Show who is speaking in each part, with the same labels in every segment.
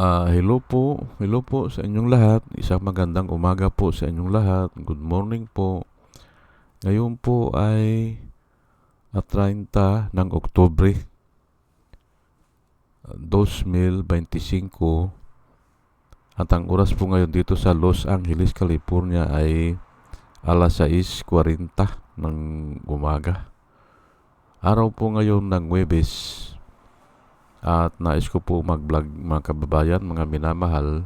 Speaker 1: Ah, hello po, hello po sa inyong lahat. Isang magandang umaga po sa inyong lahat. Good morning po. Ngayon po ay at 30 ng Oktubre 2025 at ang oras po ngayon dito sa Los Angeles, California ay alas 6.40 ng umaga. Araw po ngayon ng Webes at nais ko po mag-vlog mga kababayan, mga minamahal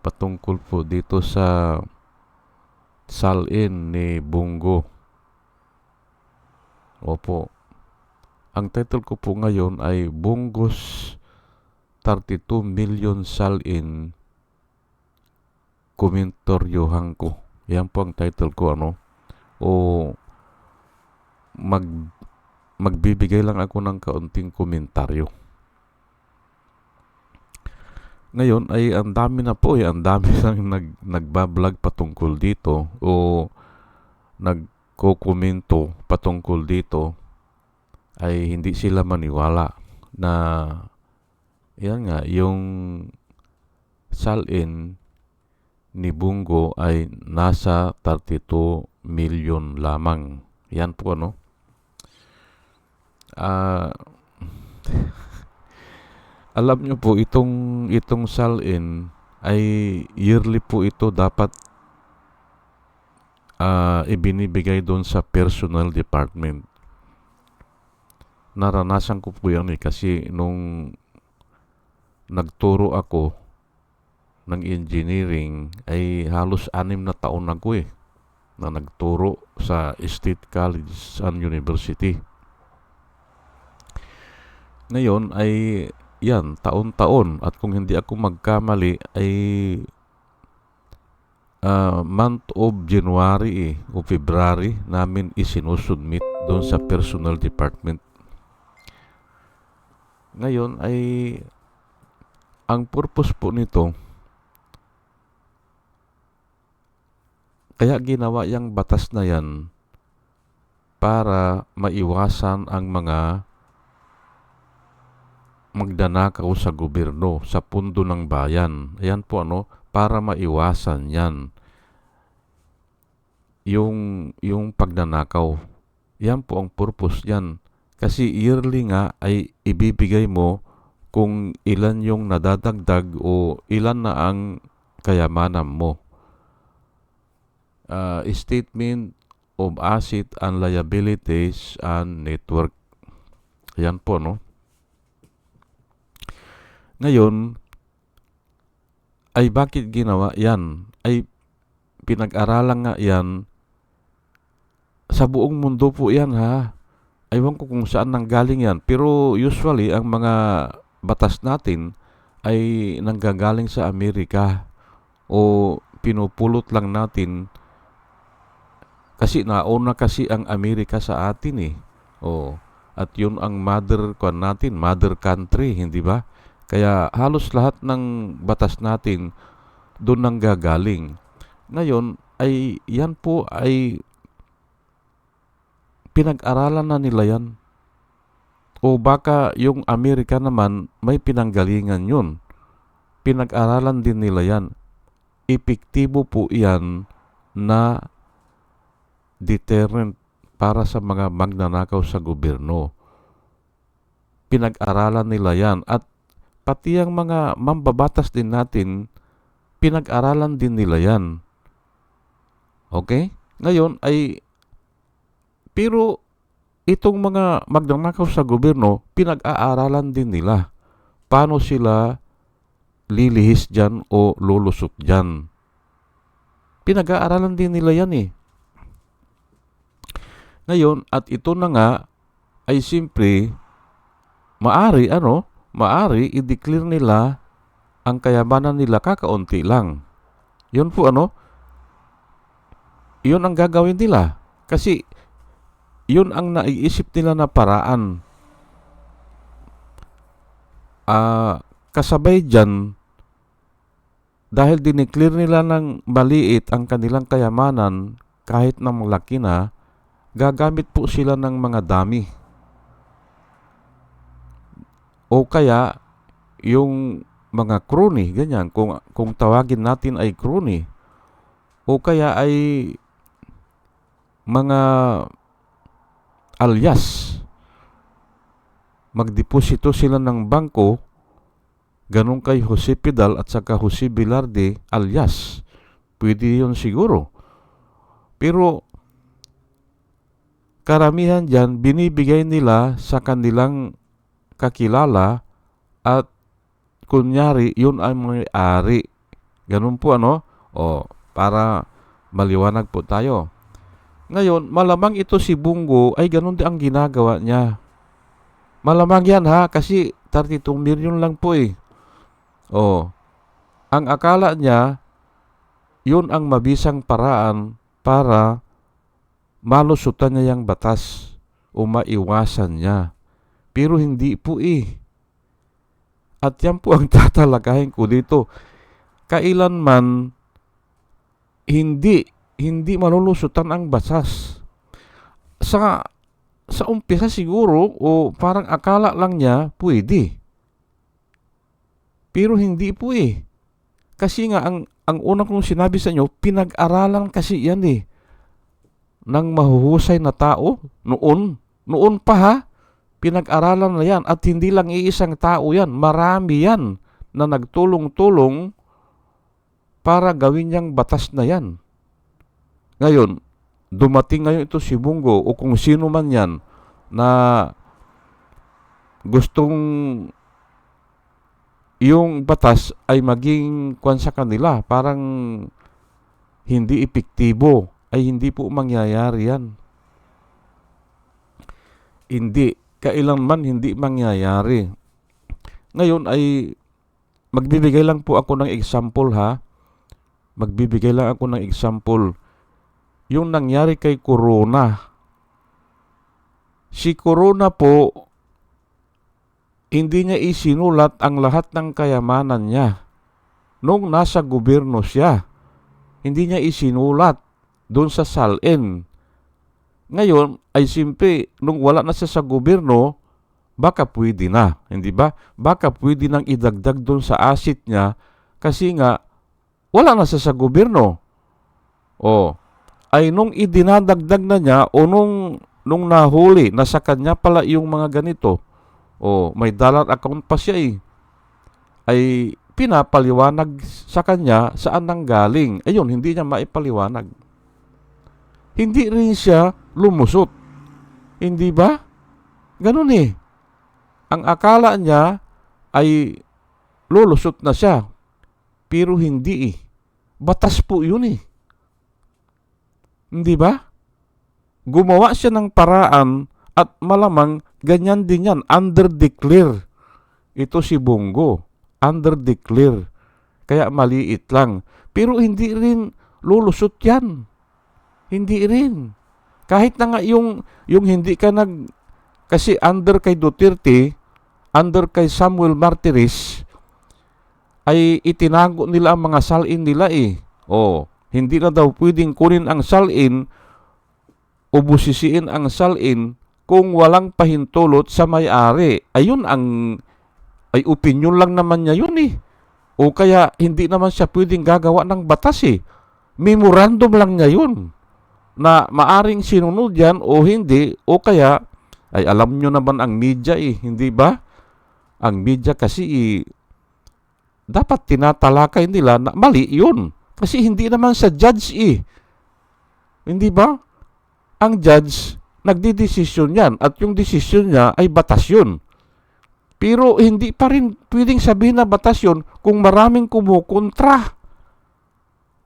Speaker 1: patungkol po dito sa salin ni Bungo. Opo. Ang title ko po ngayon ay Bungos 32 million salin komentaryohan ko. Yan po ang title ko ano. O mag magbibigay lang ako ng kaunting komentaryo. Ngayon ay ang dami na po, eh, ang dami nang nag, nagbablog patungkol dito o nagkokomento patungkol dito ay hindi sila maniwala na yan nga, yung salin ni Bungo ay nasa 32 million lamang. Yan po ano. Ah alam nyo po itong itong salin ay yearly po ito dapat uh, ibinibigay doon sa personal department. Naranasan ko po yan eh kasi nung nagturo ako ng engineering ay halos anim na taon na ko eh na nagturo sa State College and University. Ngayon ay yan, taon-taon. At kung hindi ako magkamali, ay uh, month of January eh, o February namin isinusubmit doon sa personal department. Ngayon ay ang purpose po nito kaya ginawa yung batas na yan para maiwasan ang mga magdanakaw sa gobyerno, sa pundo ng bayan. Ayan po ano, para maiwasan yan. Yung, yung pagnanakaw. Yan po ang purpose yan. Kasi yearly nga ay ibibigay mo kung ilan yung nadadagdag o ilan na ang kayamanan mo. Uh, statement of asset and liabilities and network. Yan po, no? Ngayon, ay bakit ginawa yan? Ay pinag-aralan nga yan sa buong mundo po yan ha. Aywan ko kung saan nanggaling yan. Pero usually, ang mga batas natin ay nanggagaling sa Amerika o pinupulot lang natin kasi nauna kasi ang Amerika sa atin eh. O, at yun ang mother kwan natin, mother country, hindi ba? Kaya halos lahat ng batas natin doon nang gagaling. Ngayon ay yan po ay pinag-aralan na nila yan. O baka yung Amerika naman may pinanggalingan yun. Pinag-aralan din nila yan. Epektibo po yan na deterrent para sa mga magnanakaw sa gobyerno. Pinag-aralan nila yan at pati ang mga mambabatas din natin, pinag-aralan din nila yan. Okay? Ngayon ay, pero itong mga magnanakaw sa gobyerno, pinag-aaralan din nila. Paano sila lilihis dyan o lulusot dyan. Pinag-aaralan din nila yan eh. Ngayon, at ito na nga, ay simpre, maari, ano, maari i-declare nila ang kayamanan nila kakaunti lang. Yun po ano, yun ang gagawin nila. Kasi yun ang naiisip nila na paraan. Uh, kasabay dyan, dahil dineclare nila ng maliit ang kanilang kayamanan, kahit na malaki na, gagamit po sila ng mga dami o kaya, yung mga crony, ganyan, kung, kung tawagin natin ay crony, o kaya ay mga alias, magdeposito sila ng bangko, ganun kay Jose Pidal at saka Jose Bilarde alias. Pwede yun siguro. Pero karamihan dyan, binibigay nila sa kanilang kakilala at kunyari, yun ay may-ari. Ganun po ano? O, para maliwanag po tayo. Ngayon, malamang ito si Bungo ay ganun din ang ginagawa niya. Malamang yan ha, kasi 32 million lang po eh. O, ang akala niya, yun ang mabisang paraan para malusutan niya yung batas o maiwasan niya. Pero hindi po eh. At yan po ang tatalakahin ko dito. Kailanman hindi hindi malulusutan ang batas. Sa sa umpisa siguro o parang akala lang niya pwede. Pero hindi po eh. Kasi nga ang ang unang kong sinabi sa inyo, pinag-aralan kasi yan eh ng mahuhusay na tao noon. Noon pa ha, pinag-aralan na yan at hindi lang iisang tao yan, marami yan na nagtulong-tulong para gawin niyang batas na yan. Ngayon, dumating ngayon ito si Bungo o kung sino man yan na gustong yung batas ay maging kwan sa kanila, parang hindi epektibo, ay hindi po mangyayari yan. Hindi, kailanman hindi mangyayari. Ngayon ay magbibigay lang po ako ng example ha. Magbibigay lang ako ng example. Yung nangyari kay Corona. Si Corona po, hindi niya isinulat ang lahat ng kayamanan niya. Nung nasa gobyerno siya, hindi niya isinulat doon sa salin. Ngayon, ay simple, nung wala na siya sa gobyerno, baka pwede na, hindi ba? Baka pwede nang idagdag doon sa asset niya kasi nga, wala na siya sa gobyerno. O, ay nung idinadagdag na niya o nung, nung nahuli na sa kanya pala yung mga ganito, o may dollar account pa siya eh, ay pinapaliwanag sa kanya saan nang galing. Ayun, hindi niya maipaliwanag. Hindi rin siya lumusot. Hindi ba? Ganun eh. Ang akala niya ay lulusot na siya. Pero hindi eh. Batas po yun eh. Hindi ba? Gumawa siya ng paraan at malamang ganyan din yan. Under-declare. Ito si Bongo. Under-declare. Kaya maliit lang. Pero hindi rin lulusot yan. Hindi rin. Kahit na nga yung, yung hindi ka nag... Kasi under kay Duterte, under kay Samuel Martires, ay itinago nila ang mga salin nila eh. Oh, hindi na daw pwedeng kunin ang salin o busisiin ang salin kung walang pahintulot sa may-ari. Ayun ang ay opinion lang naman niya yun eh. O kaya hindi naman siya pwedeng gagawa ng batas eh. Memorandum lang niya yun na maaring sinunod yan o hindi o kaya ay alam nyo naman ang media eh, hindi ba? Ang media kasi eh, dapat tinatalakay nila na mali yun. Kasi hindi naman sa judge eh. Hindi ba? Ang judge, nagdidesisyon yan at yung desisyon niya ay batas yun. Pero hindi pa rin pwedeng sabihin na batas yun kung maraming kumukontra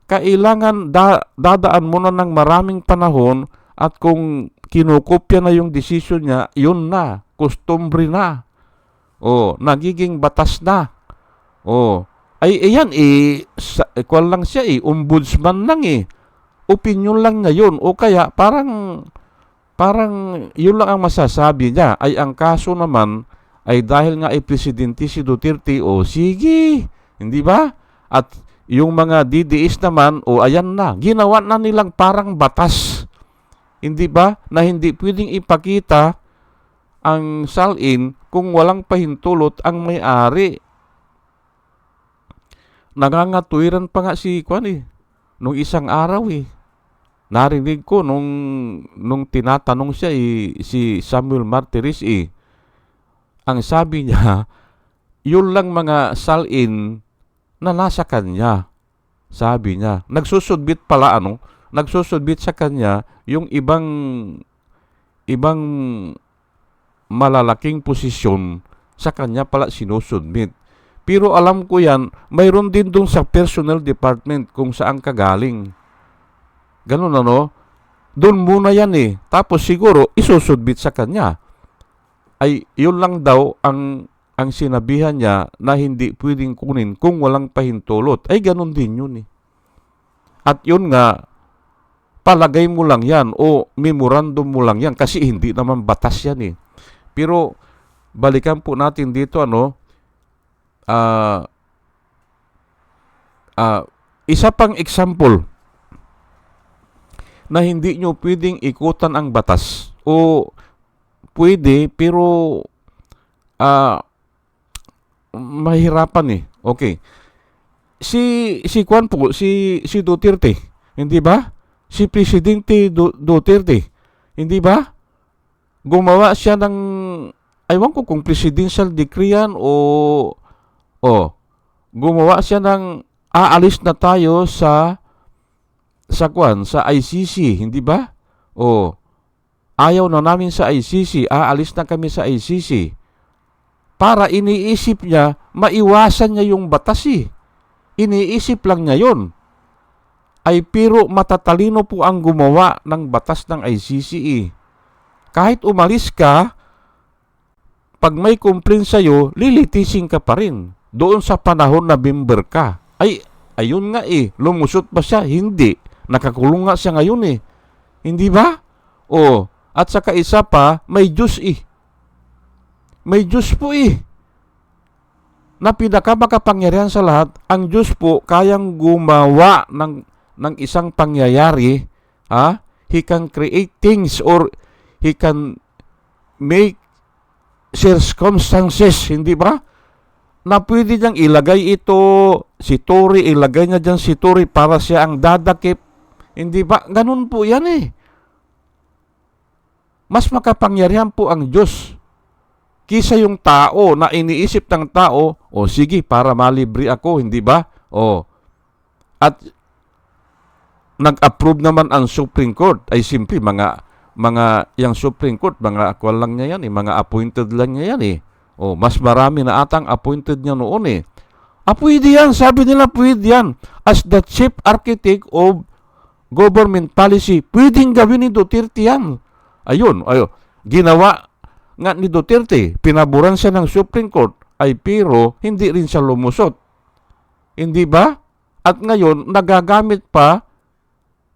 Speaker 1: kailangan da, dadaan mo na ng maraming panahon at kung kinukopya na yung decision niya, yun na, customary na. O, nagiging batas na. O, ay ayan eh, sa, eh lang siya eh, ombudsman lang eh. Opinion lang niya yun. O kaya parang, parang yun lang ang masasabi niya. Ay ang kaso naman, ay dahil nga ay presidente si Duterte, o sige, hindi ba? At yung mga DDS naman, o ayan na, ginawa na nilang parang batas. Hindi ba? Na hindi pwedeng ipakita ang salin kung walang pahintulot ang may-ari. nangangatuwiran pa nga si Kwan eh. Nung isang araw eh. Narinig ko nung, nung tinatanong siya eh, si Samuel Martires eh. Ang sabi niya, yun lang mga salin na nasa kanya. Sabi niya. Nagsusudbit pala ano, nagsusudbit sa kanya yung ibang ibang malalaking posisyon sa kanya pala sinusubmit. Pero alam ko yan, mayroon din dun sa personnel department kung saan kagaling. Ganun ano? Doon muna yan eh. Tapos siguro isusubmit sa kanya. Ay, yun lang daw ang ang sinabihan niya na hindi pwedeng kunin kung walang pahintulot. Ay, ganun din yun eh. At yun nga, palagay mo lang yan o memorandum mo lang yan kasi hindi naman batas yan eh. Pero, balikan po natin dito ano, ah ah, isa pang example na hindi nyo pwedeng ikutan ang batas o pwede pero ah mahirapan eh. Okay. Si si Kwan po, si si Duterte, hindi ba? Si Presidente Du- Duterte, hindi ba? Gumawa siya ng aywan ko kung presidential decree yan o o gumawa siya ng aalis na tayo sa sa kwan sa ICC, hindi ba? O ayaw na namin sa ICC, aalis na kami sa ICC. Para iniisip niya, maiwasan niya yung batas eh. Iniisip lang niya yon. Ay pero matatalino po ang gumawa ng batas ng ICC eh. Kahit umalis ka, pag may complaint sa'yo, lilitisin ka pa rin. Doon sa panahon na member ka. Ay, ayun nga eh. Lumusot ba siya? Hindi. Nakakulong nga siya ngayon eh. Hindi ba? O, at saka isa pa, may Diyos eh. May Diyos po eh. Na pinakamakapangyarihan sa lahat, ang Diyos po kayang gumawa ng, ng isang pangyayari. Ha? He can create things or He can make circumstances, hindi ba? Na pwede niyang ilagay ito, si Tori, ilagay niya dyan si Tori para siya ang dadakip. Hindi ba? Ganun po yan eh. Mas makapangyarihan po ang Diyos kisa yung tao na iniisip ng tao, o sige, para malibre ako, hindi ba? O, at nag-approve naman ang Supreme Court, ay simple, mga mga yung Supreme Court, mga akwal lang niya yan eh, mga appointed lang niya yan eh. O, mas marami na atang appointed niya noon eh. Ah, pwede yan. Sabi nila, pwede yan. As the chief architect of government policy, pwedeng gawin ni Duterte yan. Ayun, ayun. Ginawa nga ni Duterte, pinaburan siya ng Supreme Court, ay pero hindi rin siya lumusot. Hindi ba? At ngayon, nagagamit pa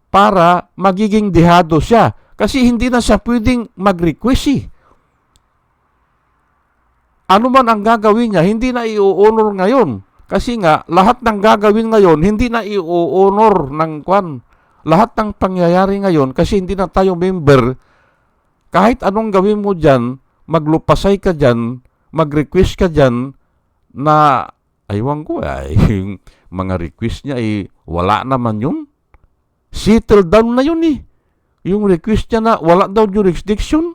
Speaker 1: para magiging dehado siya. Kasi hindi na siya pwedeng mag-request eh. Ano man ang gagawin niya, hindi na i-honor ngayon. Kasi nga, lahat ng gagawin ngayon, hindi na i-honor ng kwan. Lahat ng pangyayari ngayon, kasi hindi na tayo member, kahit anong gawin mo dyan, maglupasay ka dyan, mag-request ka dyan, na, aywan ko, ay, yung mga request niya, ay, wala naman yun. Settle down na yun eh yung request niya na wala daw jurisdiction,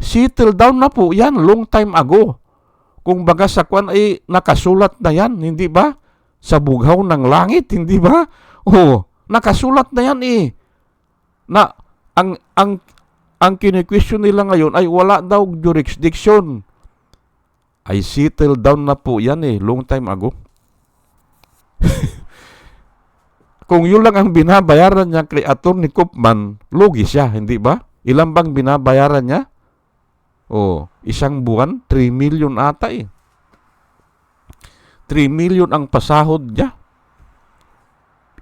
Speaker 1: settle down na po yan long time ago. Kung baga sa kwan ay nakasulat na yan, hindi ba? Sa bughaw ng langit, hindi ba? Oh, nakasulat na yan eh. Na ang ang ang kini-question nila ngayon ay wala daw jurisdiction. Ay settle down na po yan eh, long time ago. Kung yun lang ang binabayaran niya kay Atty. Kopman, lugi siya, hindi ba? Ilan bang binabayaran niya? Oh, isang buwan, 3 million ata eh. 3 million ang pasahod niya.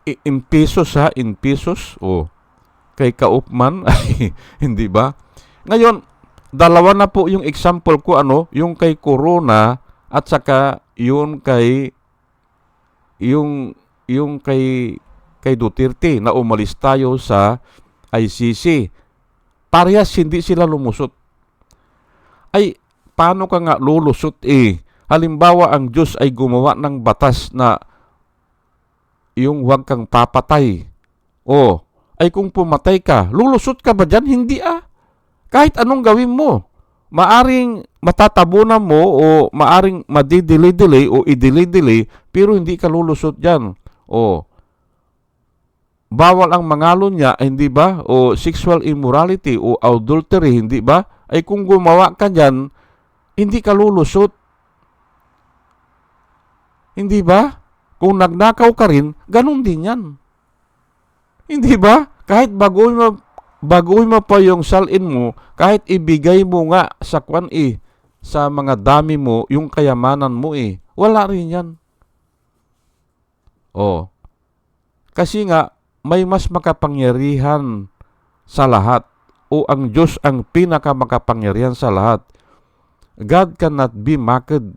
Speaker 1: I- in pesos ha, in pesos. Oh, kay Kaupman, ay, hindi ba? Ngayon, dalawa na po yung example ko ano, yung kay Corona at saka yung kay yung yung kay kay Duterte na umalis tayo sa ICC. Parehas hindi sila lumusot. Ay, paano ka nga lulusot eh? Halimbawa, ang Diyos ay gumawa ng batas na yung huwag kang papatay. O, ay kung pumatay ka, lulusot ka ba dyan? Hindi ah. Kahit anong gawin mo, maaring matatabunan mo o maaring madidelay-delay o i-delay-delay pero hindi ka lulusot dyan. O, bawal ang mangalon niya, hindi ba? O sexual immorality o adultery, hindi ba? Ay kung gumawa ka dyan, hindi ka lulusot. Hindi ba? Kung nagnakaw ka rin, ganun din yan. Hindi ba? Kahit baguhin mo, baguhin mo pa yung salin mo, kahit ibigay mo nga sa kwan eh, sa mga dami mo, yung kayamanan mo eh, wala rin yan. Oh. Kasi nga, may mas makapangyarihan sa lahat o ang Diyos ang pinakamakapangyarihan sa lahat. God cannot be mocked.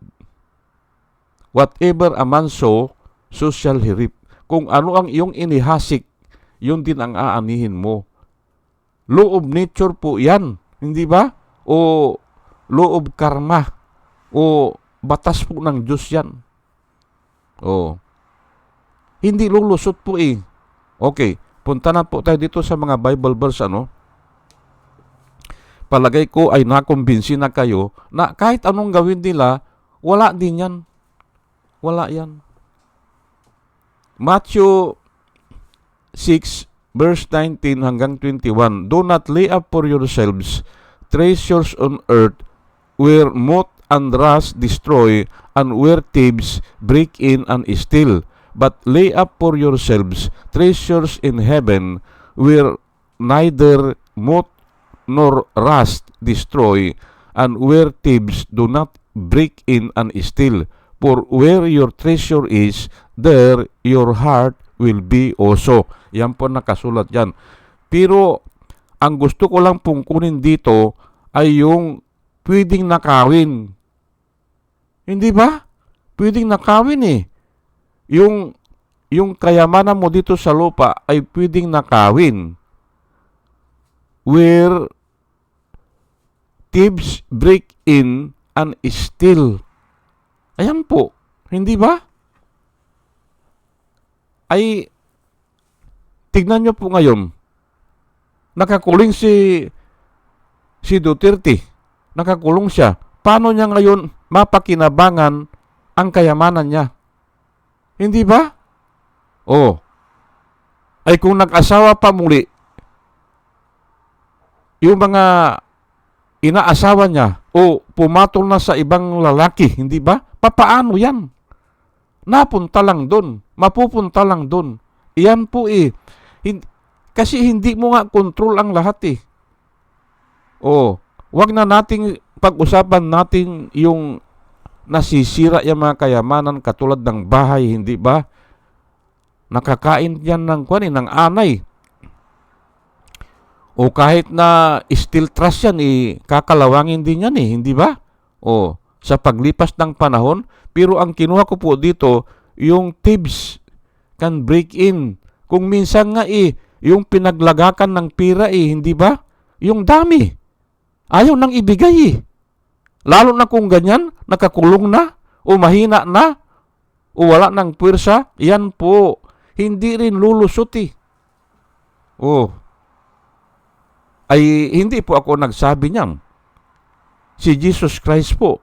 Speaker 1: Whatever a man sow, so shall he reap. Kung ano ang iyong inihasik, yun din ang aanihin mo. Law of nature po yan, hindi ba? O law of karma, o batas po ng Diyos yan. O, hindi lulusot po eh. Okay, punta na po tayo dito sa mga Bible verse ano. Palagay ko ay nakumbinsi na kayo na kahit anong gawin nila, wala din yan. Wala yan. Matthew 6 verse 19 hanggang 21 Do not lay up for yourselves treasures on earth where moth and rust destroy and where thieves break in and steal but lay up for yourselves treasures in heaven where neither moth nor rust destroy and where thieves do not break in and steal. For where your treasure is there your heart will be also. Yan po nakasulat yan pero ang gusto ko lang pong kunin dito ay yung pwedeng nakawin. Hindi ba? Pwedeng nakawin eh. Yung yung kayamanan mo dito sa lupa ay pwedeng nakawin. Where thieves break in and steal. Ayan po, hindi ba? Ay, tignan nyo po ngayon, nakakuling si si Duterte, nakakulong siya. Paano niya ngayon mapakinabangan ang kayamanan niya? Hindi ba? Oh. Ay kung nag-asawa pa muli, yung mga inaasawa niya o pumatol na sa ibang lalaki, hindi ba? Papaano yan? Napunta lang doon. Mapupunta lang doon. Iyan po eh. Hin- kasi hindi mo nga control ang lahat eh. Oh, wag na nating pag-usapan natin yung nasisira yung mga kayamanan katulad ng bahay, hindi ba? Nakakain yan ng kwan eh, ng anay. O kahit na steel truss yan, eh, kakalawangin din yan eh, hindi ba? O, sa paglipas ng panahon, pero ang kinuha ko po dito, yung thieves can break in. Kung minsan nga eh, yung pinaglagakan ng pira eh, hindi ba? Yung dami. Ayaw nang ibigay eh. Lalo na kung ganyan, nakakulong na, o mahina na, o wala ng pwersa, yan po, hindi rin lulusot eh. Oh, ay hindi po ako nagsabi niyan. Si Jesus Christ po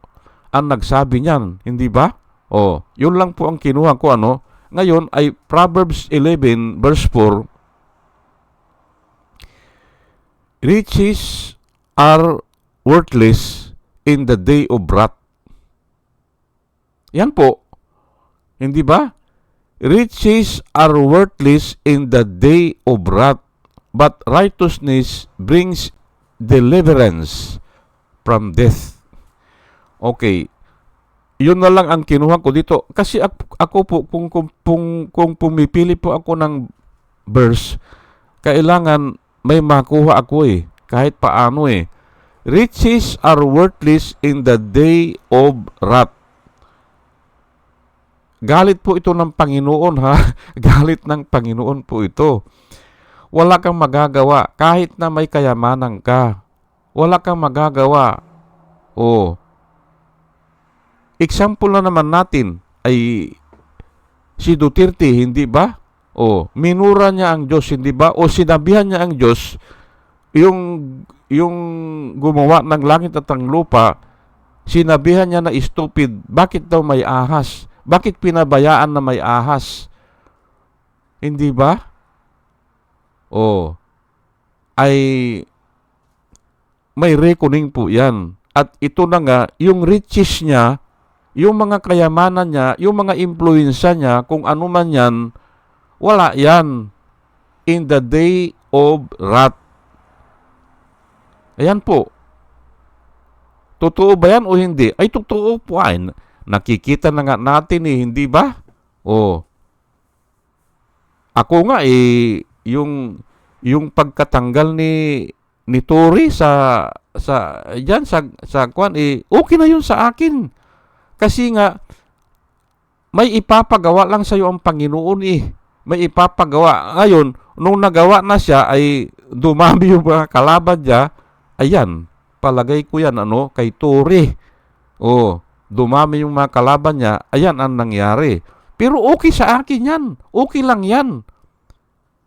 Speaker 1: ang nagsabi niyan, hindi ba? Oh, yun lang po ang kinuha ko ano. Ngayon ay Proverbs 11 verse 4. Riches are worthless in the day of wrath. Yan po. Hindi ba? Riches are worthless in the day of wrath, but righteousness brings deliverance from death. Okay. Yun na lang ang kinuha ko dito. Kasi ako, po, kung, kung, kung, kung pumipili po ako ng verse, kailangan may makuha ako eh. Kahit paano eh. Riches are worthless in the day of wrath. Galit po ito ng Panginoon ha. Galit ng Panginoon po ito. Wala kang magagawa kahit na may kayamanan ka. Wala kang magagawa. Oh. Example na naman natin ay si Duterte, hindi ba? O, minura niya ang Diyos, hindi ba? O sinabihan niya ang Diyos, yung, yung gumawa ng langit at ang lupa, sinabihan niya na stupid. Bakit daw may ahas? Bakit pinabayaan na may ahas? Hindi ba? O, ay may reckoning po yan. At ito na nga, yung riches niya, yung mga kayamanan niya, yung mga impluensya niya, kung ano man yan, wala yan. In the day of wrath. Ayan po. Totoo ba yan o hindi? Ay, totoo po. Ay, nakikita na nga natin eh, hindi ba? O. Ako nga eh, yung, yung pagkatanggal ni ni Tori sa sa diyan sa sa kwan eh okay na yun sa akin. Kasi nga may ipapagawa lang sa iyo ang Panginoon eh. May ipapagawa. Ngayon, nung nagawa na siya ay dumami yung mga kalaban niya. Ayan, palagay ko yan ano kay Tori. Oh, dumami yung mga kalaban niya. Ayan ang nangyari. Pero okay sa akin yan. Okay lang yan.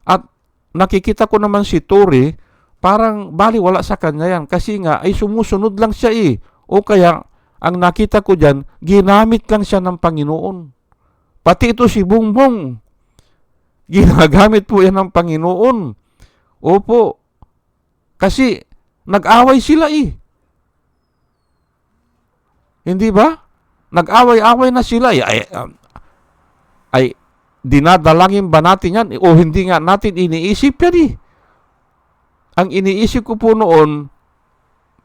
Speaker 1: At nakikita ko naman si Tori, parang bali wala sa kanya yan kasi nga ay sumusunod lang siya eh. O kaya ang nakita ko dyan, ginamit lang siya ng Panginoon. Pati ito si Bungbong. Ginagamit po yan ng Panginoon. Opo. Kasi nag-away sila eh. Hindi ba? Nag-away-away na sila eh. Ay, um, ay dinadalangin ba natin yan? O hindi nga natin iniisip yan eh. Ang iniisip ko po noon,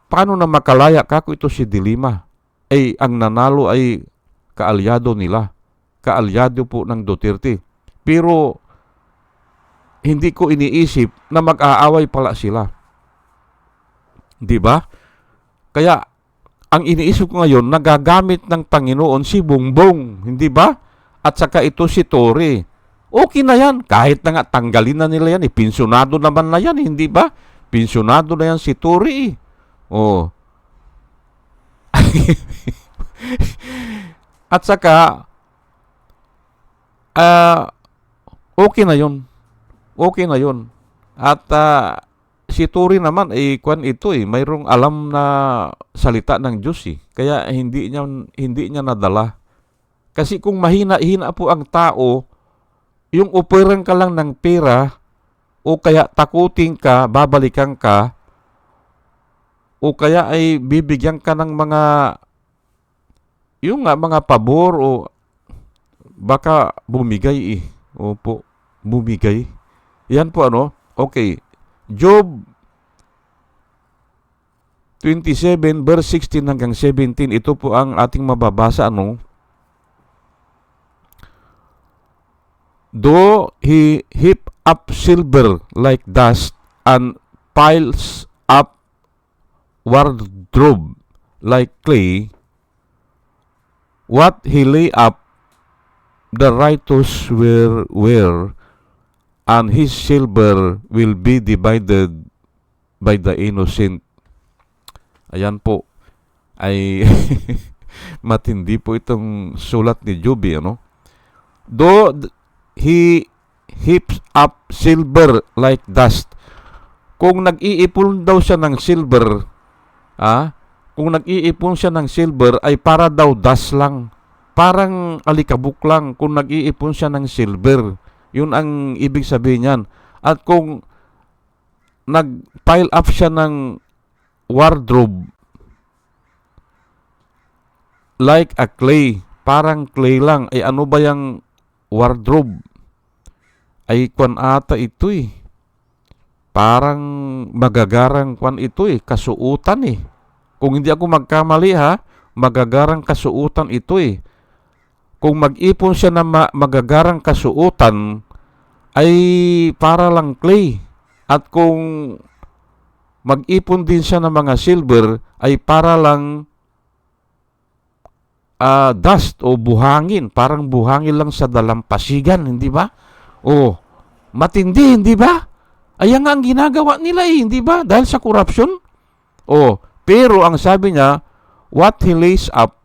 Speaker 1: paano na makalaya kako ito si Dilima? Ay, ang nanalo ay kaalyado nila. Kaalyado po ng Duterte. Pero, hindi ko iniisip na mag-aaway pala sila. Di ba? Kaya, ang iniisip ko ngayon, nagagamit ng Panginoon si Bongbong. Hindi ba? At saka ito si Tori. Okay na yan. Kahit na nga tanggalin na nila yan. Eh. Pensionado naman na yan. Hindi ba? Pensionado na yan si Tori. Eh. Oh. At saka, uh, okay na yun. Okay na yun. At uh, si Turi naman eh, kwan ito eh, mayroong alam na salita ng Diyos eh. Kaya hindi niya hindi niya nadala. Kasi kung mahina-hina po ang tao, yung operan ka lang ng pera o kaya takutin ka, babalikan ka o kaya ay bibigyan ka ng mga yung nga mga pabor o baka bumigay eh. Opo, bumigay. Yan po ano. Okay. Job 27 verse 16 hanggang 17 ito po ang ating mababasa ano. Though he heap up silver like dust and piles up wardrobe like clay, what he lay up the righteous will wear, and his silver will be divided by the innocent. Ayan po ay matindi po itong sulat ni Joby ano. Though he heaps up silver like dust. Kung nag-iipon daw siya ng silver, ah, kung nag-iipon siya ng silver ay para daw dust lang. Parang alikabok lang kung nag-iipon siya ng silver. Yun ang ibig sabihin niyan. At kung nag-pile up siya ng wardrobe like a clay, parang clay lang. Ay ano ba yung wardrobe? Ay kwan ata ito eh. Parang magagarang kwan ito eh, kasuutan eh. Kung hindi ako magkamali ha, magagarang kasuutan ito eh. Kung mag-ipon siya ng ma- magagarang kasuutan, ay para lang clay. At kung mag-ipon din siya ng mga silver, ay para lang uh, dust o buhangin. Parang buhangin lang sa dalampasigan, hindi ba? O, matindi, hindi ba? Ayan nga ang ginagawa nila eh, hindi ba? Dahil sa corruption. O, pero ang sabi niya, what he lays up,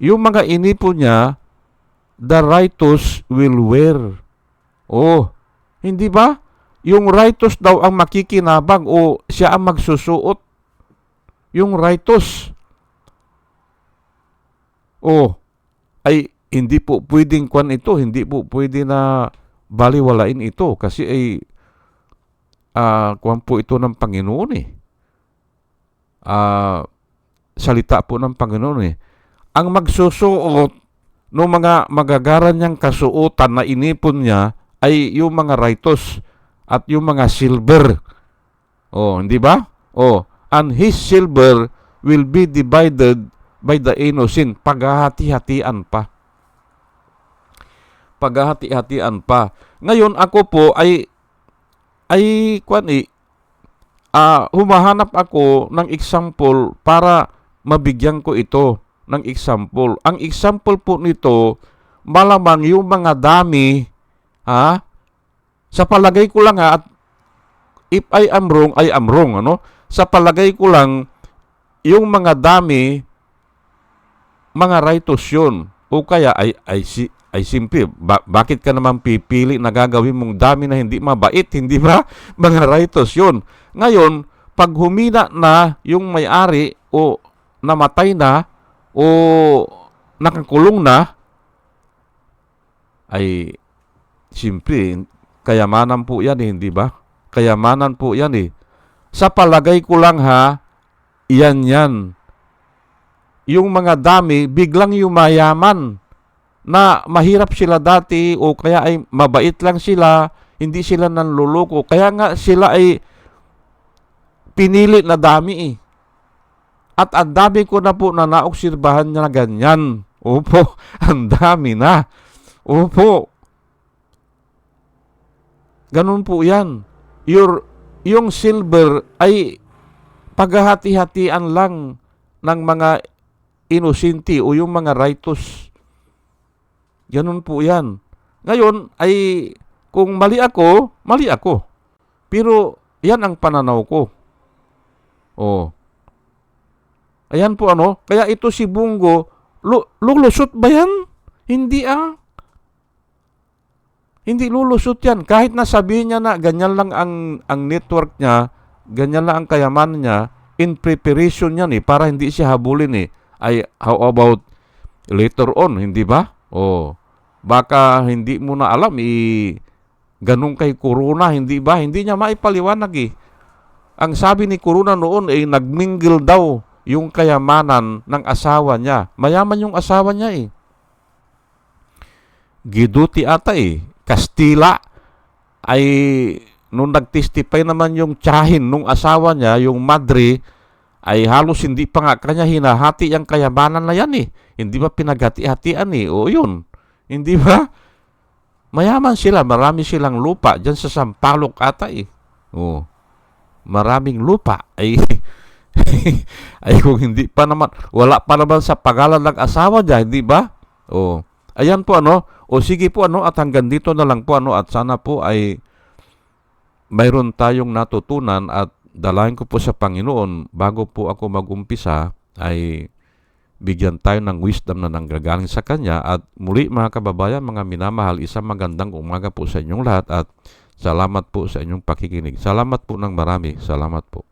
Speaker 1: yung mga inipon niya, the righteous will wear. Oh, hindi ba? Yung righteous daw ang makikinabang o siya ang magsusuot. Yung righteous. Oh, ay hindi po pwedeng kwan ito, hindi po pwede na baliwalain ito kasi ay ah kwan po ito ng Panginoon eh. Ah, salita po ng Panginoon eh. Ang magsusuot no mga magagaran niyang kasuotan na inipon niya ay yung mga righteous at yung mga silver. Oh, hindi ba? Oh, and his silver will be divided by the innocent. Paghahati-hatian pa. Paghahati-hatian pa. Ngayon ako po ay ay kwan eh, ah, humahanap ako ng example para mabigyan ko ito ng example. Ang example po nito, malamang yung mga dami, ha? Sa palagay ko lang ha, at if I am wrong, I am wrong, ano? Sa palagay ko lang, yung mga dami, mga righteous yun. O kaya ay, ay, ay simple, ba- bakit ka naman pipili na gagawin mong dami na hindi mabait, hindi ba? Mga righteous yun. Ngayon, pag humina na yung may-ari o namatay na o nakakulong na, ay simple, kayamanan po yan eh, hindi ba? Kayamanan po yan eh. Sa palagay ko lang ha, yan yan. Yung mga dami, biglang yumayaman na mahirap sila dati o kaya ay mabait lang sila, hindi sila nanluloko. Kaya nga sila ay pinili na dami eh. At ang dami ko na po na naobserbahan na ganyan. Opo, ang dami na. Opo. Ganun po yan. Your, yung silver ay paghahati-hatian lang ng mga inosente o yung mga righteous. Ganun po yan. Ngayon ay kung mali ako, mali ako. Pero yan ang pananaw ko. Oh. Ayan po ano. Kaya ito si Bungo, lu- lulusot ba yan? Hindi ah. Hindi lulusot yan. Kahit na sabihin niya na ganyan lang ang, ang network niya, ganyan lang ang kayamanan niya, in preparation yan eh, para hindi siya habulin eh. Ay, how about later on, hindi ba? Oh, baka hindi mo na alam, eh, ganun kay Corona, hindi ba? Hindi niya maipaliwanag eh. Ang sabi ni Corona noon ay nagmingle daw yung kayamanan ng asawa niya. Mayaman yung asawa niya eh. Giduti ata eh. Kastila ay nung nagtestify naman yung tsahin nung asawa niya, yung madre, ay halos hindi pa nga kanya hinahati ang kayamanan na yan eh. Hindi ba pinaghati-hatian eh? O yun. Hindi ba? Mayaman sila, marami silang lupa dyan sa Sampaloc ata eh. O, maraming lupa. Ay, ay kung hindi pa naman, wala pa naman sa pangalan ng asawa niya, hindi ba? O, ayan po ano, o sige po ano, at hanggang dito na lang po ano, at sana po ay mayroon tayong natutunan at dalahin ko po sa Panginoon bago po ako magumpisa ay bigyan tayo ng wisdom na nanggagaling sa Kanya at muli mga kababayan, mga minamahal, isang magandang umaga po sa inyong lahat at salamat po sa inyong pakikinig. Salamat po ng marami. Salamat po.